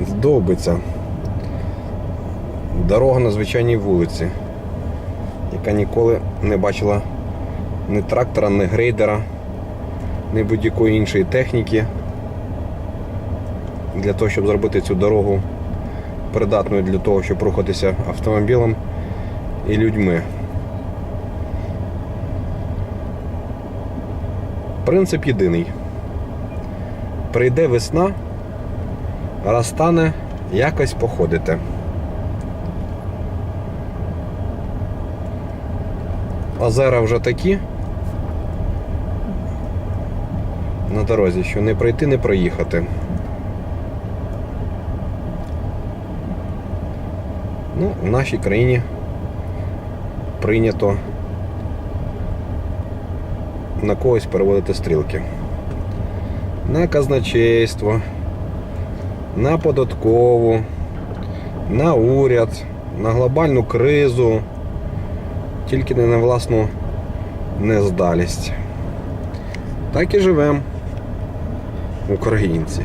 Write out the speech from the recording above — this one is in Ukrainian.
Довбиться. Дорога на звичайній вулиці, яка ніколи не бачила ні трактора, ні грейдера, ні будь-якої іншої техніки. Для того, щоб зробити цю дорогу придатною для того, щоб рухатися автомобілем і людьми. Принцип єдиний. Прийде весна, розтане якось походити. Озера вже такі на дорозі, що не пройти, не проїхати. Ну, в нашій країні прийнято на когось переводити стрілки. На казначейство, на податкову, на уряд, на глобальну кризу, тільки не на власну нездалість. Так і живемо, українці.